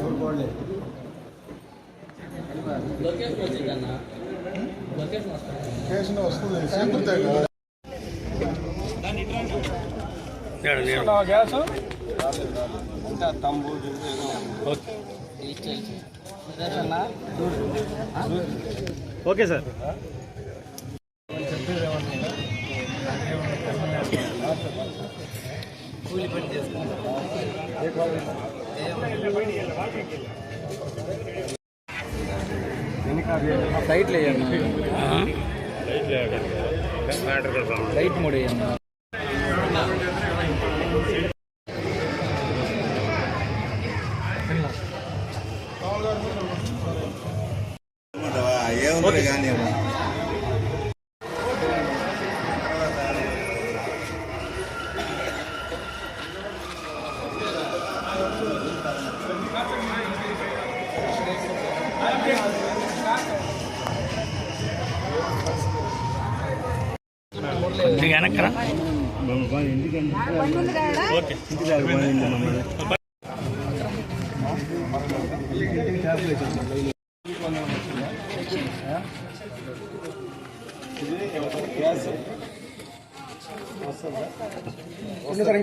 ఆ, అక్కడ చెప్తాం gas okay okay sir. Light లేయన్నా light mode వేయన్నా ఏముంది కానీ కొద్దిగా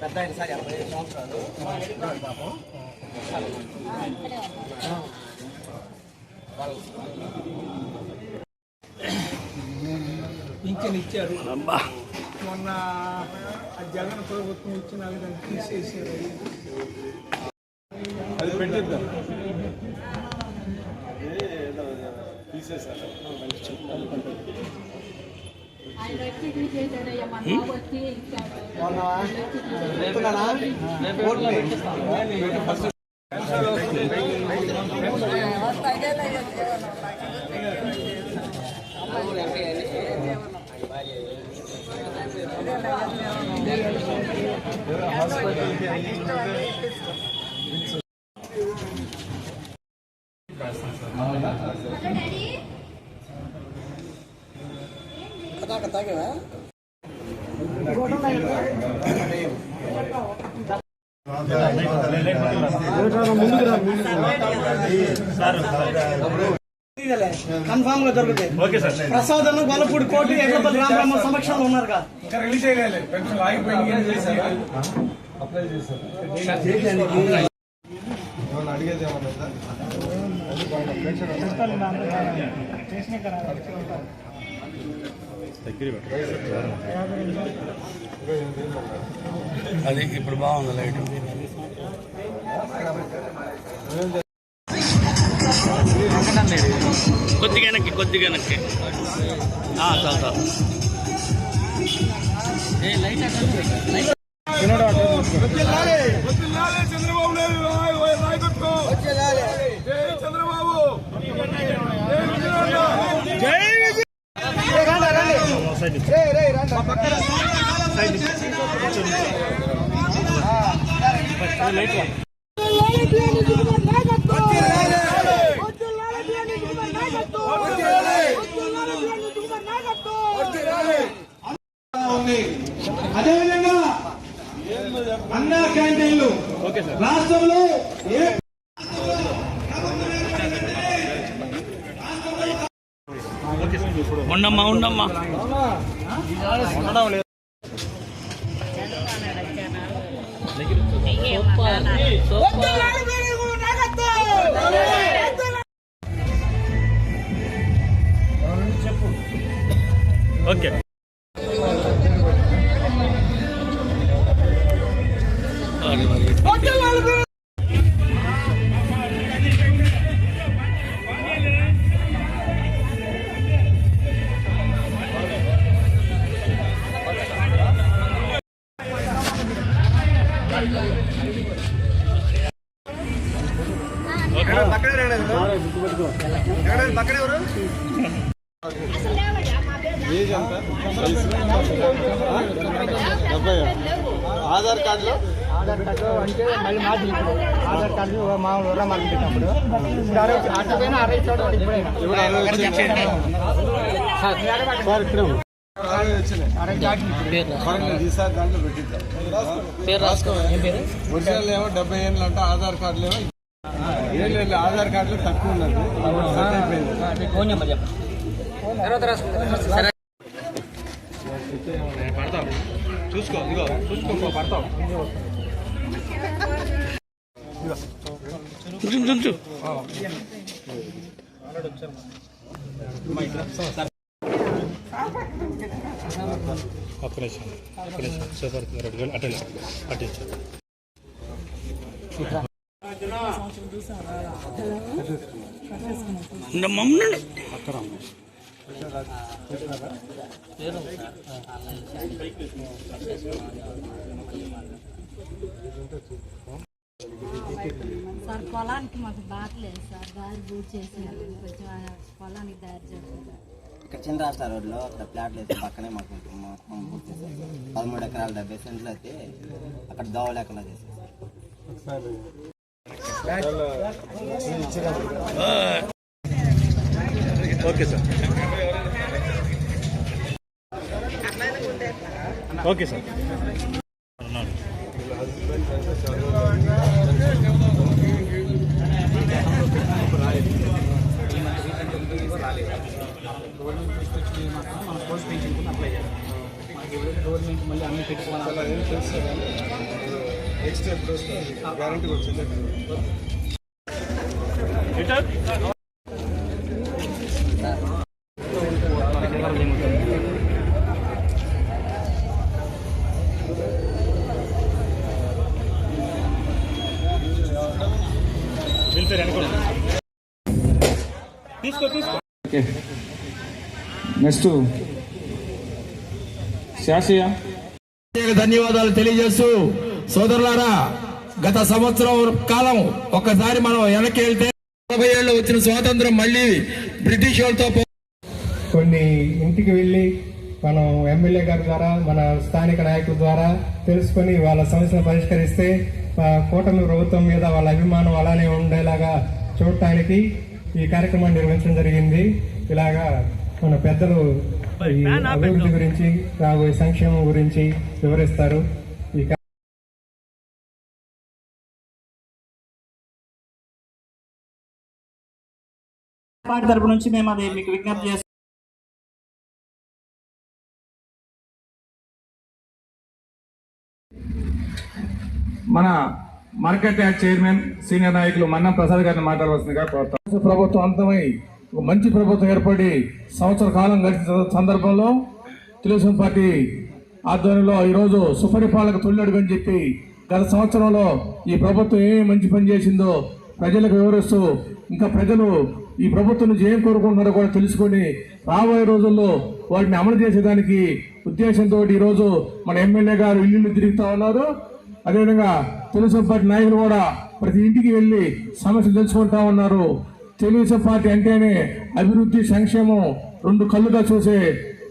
పెద్ద ఆయన సార్ ఎనభై ఐదు సంవత్సరాలు పింఛన్ ఇచ్చారు అబ్బా. మొన్న ఆ జగన్ ప్రభుత్వం ఇచ్చిన దాన్ని తీసేసారు అది పెట్టిద్దాం. ఆయన వచ్చి తీసేసాడయ్యా మన బాబు వచ్చి ఇచ్చాడు కన్ఫామ్గా దొరుకుతాయి. Okay sir. ప్రసాద్ గొల్లపూడి కోటి ఎర్లపల్లి రామబ్రహ్మ సమక్షంలో ఉన్నారు ఇంకా రిలీజ్ చేయలేదు పెన్షన్ ఆగిపోయింది అడిగేది ఏమన్నా అది ఇప్పుడు బాగుంది లైట్. కొద్దిగా వెనక్కి కొద్దిగా వెనక్కి. ఆ, చాలు చాలు. చంద్రబాబు నాయుడు నాయకత్వం ఉంది అదేవిధంగా అన్నా క్యాంటీన్లు. రాష్ట్రంలో ఏ ఉండమ్మా ఉండమ్మా ఓకే. కార్డులో ఆధార్ కార్డు అంటే మళ్ళీ ఆధార్ మామూలు ఇప్పుడు. అరవై అరవై ఇప్పుడైనా ఒరిజినల్ ఏమో డెబ్బై ఏళ్ళు అంటే ఆధార్ కార్డులు ఏమో ఏం లేదు ఆధార్ కార్డులు తక్కువ ఉన్నది. ఫోన్ నెంబర్ చెప్పండి. చూసుకో ఇదిగో చూసుకో పడతావు కొంచెం కొంచెం ఒక్క నిమిషం ఒక్క నిమిషం సూపర్ అటెండ్ మమ్మల్ని సార్ పొలానికి మాకు బాటలేదు సార్. దారి బూట్ చేసినారు. కొంచెం పొలానికి దారి చేస్తారు ఇక్కడ చిన్న రాష్ట్ర రోడ్లో అక్కడ ప్లాట్లు అయితే పక్కనే మాకు మొత్తం పూర్తి చేశారు సార్. పదమూడు ఎకరాల డెబ్బై సెంట్లు అయితే అక్కడ దోవలు ఎకరా చేశారు sir. Okay sir. Okay sir మన పోస్ట్ పెన్షన్ కింద అప్లై చేస్తాం మనకి ఎవరైతే గవర్నమెంట్ మళ్ళీ అన్ని పెట్టుకోవాలి తెలుసు నెక్స్ట్ ఎప్పుడు వస్తుంది గ్యారంటీ వచ్చింది నెక్స్ట్. శాషయ్య ధన్యవాదాలు తెలియజేస్తూ సోదరులారా గత సంవత్సరం కాలం ఒక్కసారి మనం వెనక్కి వెళ్తే నలభై ఏళ్ళు వచ్చిన స్వాతంత్రం మళ్ళీ బ్రిటిష్ వాళ్ళతో కొన్ని ఇంటికి వెళ్ళి మనం ఎమ్మెల్యే గారి ద్వారా మన స్థానిక నాయకుల ద్వారా తెలుసుకొని వాళ్ళ సమస్యను పరిష్కరిస్తే కూటమి ప్రభుత్వం మీద వాళ్ళ అభిమానం అలానే ఉండేలాగా చూడటానికి ఈ కార్యక్రమాన్ని నిర్వహించడం జరిగింది. ఇలాగా మన పెద్దలు ఈ అభివృద్ధి గురించి రాబోయే సంక్షేమం గురించి వివరిస్తారు. ఈ పార్టీ తరపు నుంచి మేము అది మీకు విజ్ఞప్తి చేస్తాం. మన మార్కెట్ యార్డ్ చైర్మన్ సీనియర్ నాయకులు మన్నా ప్రసాద్ గారిని మాట్లాడవలసిందిగా కోరుతాం. ప్రభుత్వం అంతమై మంచి ప్రభుత్వం ఏర్పడి సంవత్సర కాలం గడిచిన సందర్భంలో తెలుగుదేశం పార్టీ ఆధ్వర్యంలో ఈరోజు సుపరిపాలక తొలిఅడుగు అని చెప్పి గత సంవత్సరంలో ఈ ప్రభుత్వం ఏమి మంచి పని చేసిందో ప్రజలకు వివరిస్తూ ఇంకా ప్రజలు ఈ ప్రభుత్వం నుంచి ఏం కోరుకుంటున్నారో కూడా తెలుసుకొని రాబోయే రోజుల్లో వాటిని అమలు చేసేదానికి ఉద్దేశంతో ఈరోజు మన ఎమ్మెల్యే గారు ఇల్లు తిరుగుతూ ఉన్నారు. అదేవిధంగా తెలుగుదేశం పార్టీ నాయకులు కూడా ప్రతి ఇంటికి వెళ్ళి సమస్యలు తెలుసుకుంటా ఉన్నారు. తెలుగుదేశం పార్టీ అంటేనే అభివృద్ధి సంక్షేమం రెండు కళ్ళుగా చూసే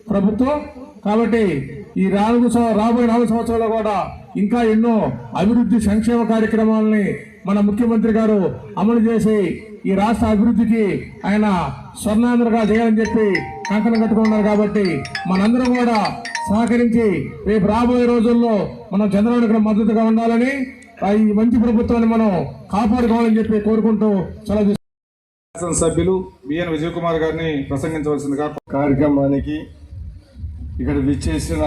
ప్రభుత్వం. కాబట్టి ఈ నాలుగు రాబోయే నాలుగు సంవత్సరాలు కూడా ఇంకా ఎన్నో అభివృద్ధి సంక్షేమ కార్యక్రమాలని మన ముఖ్యమంత్రి గారు అమలు చేసి ఈ రాష్ట్ర అభివృద్ధికి ఆయన స్వర్ణాంధ్రగా చేయాలని చెప్పి కంకణం కట్టుకున్నారు కాబట్టి మనందరం కూడా సహకరించి రేపు రాబోయే రోజుల్లో మనం చంద్రబాబు మద్దతుగా ఉండాలని ఈ మంచి ప్రభుత్వాన్ని మనం కాపాడుకోవాలని చెప్పి కోరుకుంటూ సెలవు సభ్యులు బిఎన్ విజయ్ కుమార్ గారిని ప్రసంగించవలసిందిగా కార్యక్రమానికి ఇక్కడ విచ్చేసిన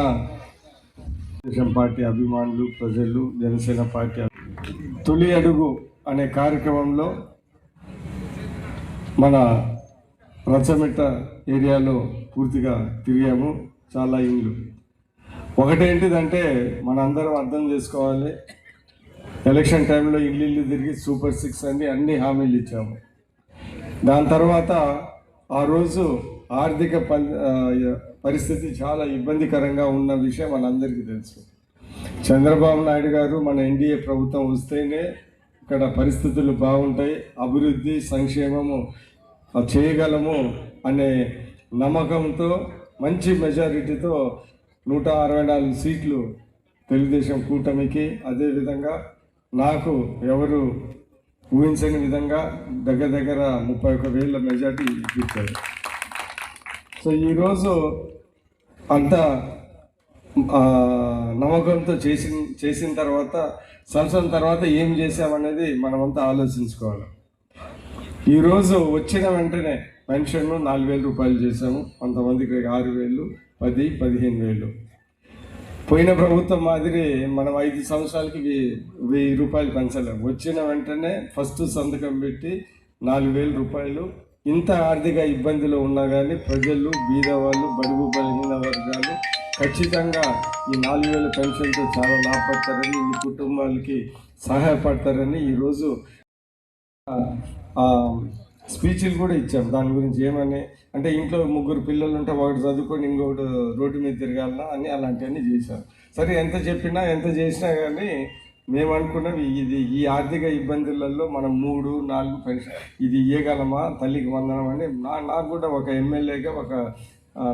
తెలుగుదేశం పార్టీ అభిమానులు ప్రజలు జనసేన పార్టీ తొలి అడుగు అనే కార్యక్రమంలో మన రచ్చమెట్ట ఏరియాలో పూర్తిగా తిరిగాము. చాలా ఇండ్లు. ఒకటేంటిదంటే మనందరం అర్థం చేసుకోవాలి. ఎలక్షన్ టైంలో ఇల్లు ఇల్లు తిరిగి సూపర్ సిక్స్ అని అన్ని హామీలు ఇచ్చాము. దాని తర్వాత ఆ రోజు ఆర్థిక పరిస్థితి చాలా ఇబ్బందికరంగా ఉన్న విషయం మనందరికీ తెలుసు. చంద్రబాబు నాయుడు గారు మన ఎన్డీఏ ప్రభుత్వం వస్తేనే ఇక్కడ పరిస్థితులు బాగుంటాయి అభివృద్ధి సంక్షేమము చేయగలము అనే నమ్మకంతో మంచి మెజారిటీతో నూట అరవై నాలుగు సీట్లు తెలుగుదేశం కూటమికి. అదేవిధంగా నాకు ఎవరు ఊహించని విధంగా దగ్గర దగ్గర ముప్పై ఒక వేల మెజార్టీ ఇచ్చారు సో ఈరోజు అంత నమ్మకంతో చేసిన చేసిన తర్వాత సంవత్సరం తర్వాత ఏం చేసామనేది మనమంతా ఆలోచించుకోవాలి. ఈరోజు వచ్చిన వెంటనే పెన్షన్ నాలుగు వేల రూపాయలు చేసాము కొంతమందికి ఆరు వేలు పది పదిహేను వేలు. పోయిన ప్రభుత్వం మాదిరి మనం ఐదు సంవత్సరాలకి వెయ్యి వెయ్యి రూపాయలు పెంచలేము. వచ్చిన వెంటనే ఫస్ట్ సంతకం పెట్టి నాలుగు వేల రూపాయలు. ఇంత ఆర్థిక ఇబ్బందిలో ఉన్నా కానీ ప్రజలు బీదవాళ్ళు బడుగు బలహీన వర్గాలు ఖచ్చితంగా ఈ నాలుగు వేల పెన్షన్తో చాలా లాభపడతారని ఈ కుటుంబాలకి సహాయపడతారని ఈరోజు స్పీచ్లు కూడా ఇచ్చాం. దాని గురించి ఏమని అంటే ఇంట్లో ముగ్గురు పిల్లలు ఉంటే ఒకటి చదువుకొని ఇంకొకటి రోడ్డు మీద తిరగాలనా అని అలాంటివన్నీ చేశారు. సరే ఎంత చెప్పినా ఎంత చేసినా కానీ మేము అనుకున్నాం ఇది ఈ ఆర్థిక ఇబ్బందులలో మనం మూడు నాలుగు పెన్షన్ ఇది ఇవ్వగలమా తల్లికి వందనం అని నా నాకు కూడా ఒక ఎమ్మెల్యేగా ఒక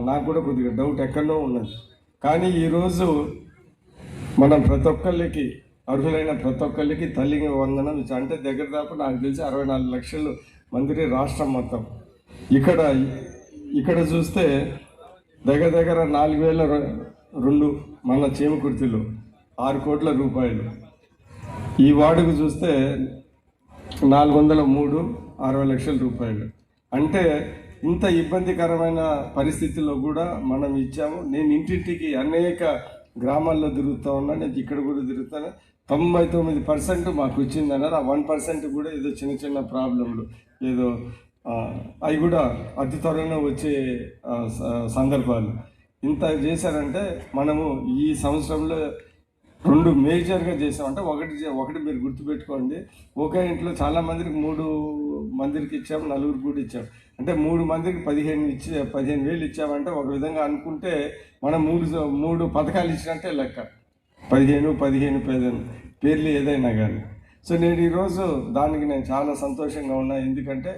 నాకు కూడా కొద్దిగా డౌట్ ఎక్కడో ఉన్నది. కానీ ఈరోజు మనం ప్రతి ఒక్కళ్ళకి అర్హులైన ప్రతి ఒక్కళ్ళకి తల్లికి వందనం అంటే దగ్గర దాకా నాకు తెలిసి అరవై నాలుగు లక్షలు మందిరి రాష్ట్రం మొత్తం. ఇక్కడ ఇక్కడ చూస్తే దగ్గర దగ్గర నాలుగు వేల రెండు మన చేమకుర్తిలో ఆరు కోట్ల రూపాయలు. ఈ వార్డుకు చూస్తే నాలుగు వందల మూడు అరవై లక్షల రూపాయలు. అంటే ఇంత ఇబ్బందికరమైన పరిస్థితుల్లో కూడా మనం ఇచ్చాము. నేను ఇంటింటికి అనేక గ్రామాల్లో తిరుగుతూ ఉన్నా నేను ఇక్కడ కూడా తిరుగుతాను. తొంభై తొమ్మిది పర్సెంట్ మాకు వచ్చిందన్నారు ఆ వన్ పర్సెంట్ కూడా ఏదో చిన్న చిన్న ప్రాబ్లంలు ఏదో అవి కూడా అతి త్వరలో వచ్చే స- సందర్భాలు. ఇంత చేశారంటే మనము ఈ సంవత్సరంలో రెండు మేజర్గా చేసామంటే ఒకటి ఒకటి మీరు గుర్తుపెట్టుకోండి. ఒకే ఇంట్లో చాలా మందికి మూడు మందికి ఇచ్చాము నలుగురు కూడా ఇచ్చాం. అంటే మూడు మందికి పదిహేను ఇచ్చి పదిహేను వేలు ఇచ్చామంటే ఒక విధంగా అనుకుంటే మనం మూడు మూడు పథకాలు ఇచ్చినట్టే లెక్క. పదిహేను పదిహేను పదిహేను. పేర్లు ఏదైనా కానీ. సో నేను ఈరోజు దానికి నేను చాలా సంతోషంగా ఉన్నా. ఎందుకంటే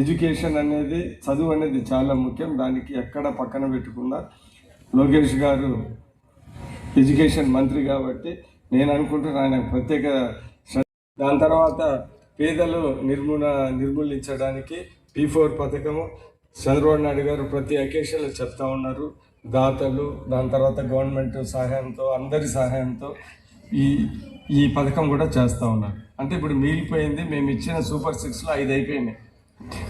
ఎడ్యుకేషన్ అనేది చదువు అనేది చాలా ముఖ్యం. దానికి ఎక్కడ పక్కన పెట్టుకున్నా లోకేష్ గారు ఎడ్యుకేషన్ మంత్రి కాబట్టి నేను అనుకుంటున్నాను ఆయన ప్రత్యేక దాని తర్వాత పేదలు నిర్మూల నిర్మూలించడానికి పీ ఫోర్ పథకము చంద్రబాబు నాయుడు గారు ప్రతి అకేషన్లో చెప్తా ఉన్నారు. దాతలు దాని తర్వాత గవర్నమెంట్ సహాయంతో అందరి సహాయంతో ఈ ఈ పథకం కూడా చేస్తూ ఉన్నారు. అంటే ఇప్పుడు మిగిలిపోయింది మేము ఇచ్చిన సూపర్ సిక్స్లో ఐదు అయిపోయినాయి.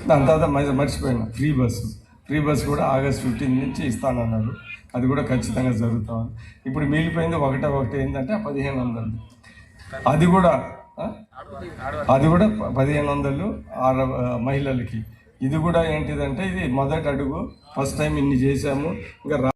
దాని తర్వాత మర్చిపోయినా. Free bus. ఫ్రీ బస్సు కూడా ఆగస్ట్ ఫిఫ్టీన్ నుంచి ఇస్తానన్నారు. అది కూడా ఖచ్చితంగా జరుగుతా ఉంది. ఇప్పుడు మిగిలిపోయింది ఒకటే ఒకటి ఏంటంటే ఆ పదిహేను వందలు అది కూడా అది కూడా ప- పదిహేను వందలు ఆడ మహిళలకి. ఇది కూడా ఏంటిదంటే ఇది మొదటి అడుగు. ఫస్ట్ టైం ఇన్ని చేశాము. ఇంకా రా